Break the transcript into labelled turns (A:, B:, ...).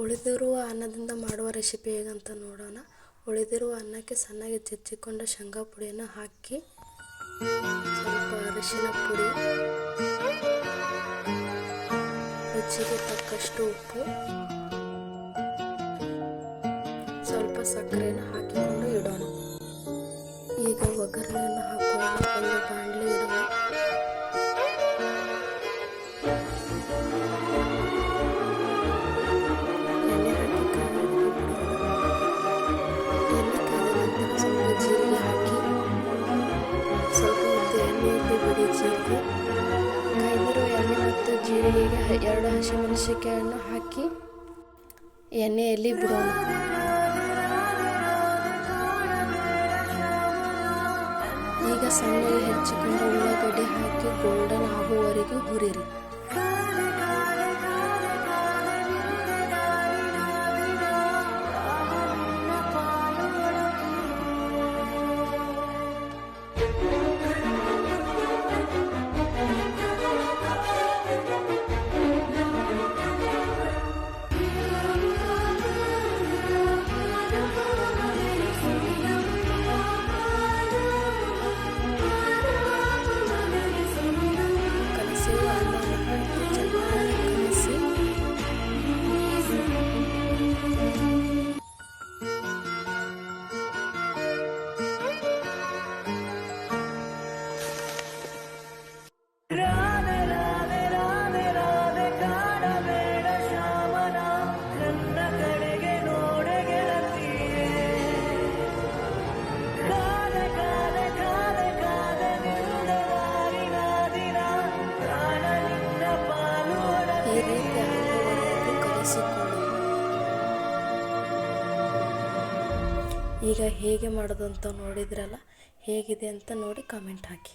A: ಉಳಿದಿರುವ ಅನ್ನದಿಂದ ಮಾಡುವ ರೆಸಿಪಿ ಹೇಗಂತ ನೋಡೋಣ. ಉಳಿದಿರುವ ಅನ್ನಕ್ಕೆ ಸಣ್ಣಗೆ ಜಜ್ಜಿಕೊಂಡ ಶೇಂಗಾ ಪುಡಿಯನ್ನು ಹಾಕಿ, ಸ್ವಲ್ಪ ಅರಿಶಿನ ಪುಡಿ, ರುಚಿಗೆ ತಕ್ಕಷ್ಟು ಉಪ್ಪು, ಸ್ವಲ್ಪ ಸಕ್ಕರೆಯನ್ನು ಹಾಕಿಕೊಂಡು ಇಡೋಣ. ಈಗ ಒಗ್ಗರಣೆಯನ್ನು ಹಾಕೋಣ. ಒಂದು ಬಾಣಲೆ ಇಡೋಣ ಮತ್ತು ಎರಡು ಹಸಿ ಎರಡು ಹಸಿಮೆಣಸಿಕಾಯನ್ನು ಹಾಕಿ ಎಣ್ಣೆಯಲ್ಲಿ ಬಿಡೋಣ. ಈಗ ಸಣ್ಣಗೆ ಹೆಚ್ಚಿಕೊಂಡು ಉಳ್ಳಾಗಡ್ಡೆ ಹಾಕಿ ಗೋಲ್ಡನ್ ಆಗುವವರೆಗೆ ಹುರಿರಿ ಈಗ ಹೇಗೆ ಮಾಡೋದು ಅಂತ ನೋಡಿದ್ರಲ್ಲ ಹೇಗಿದೆ ಅಂತ ನೋಡಿ ಕಾಮೆಂಟ್ ಹಾಕಿ.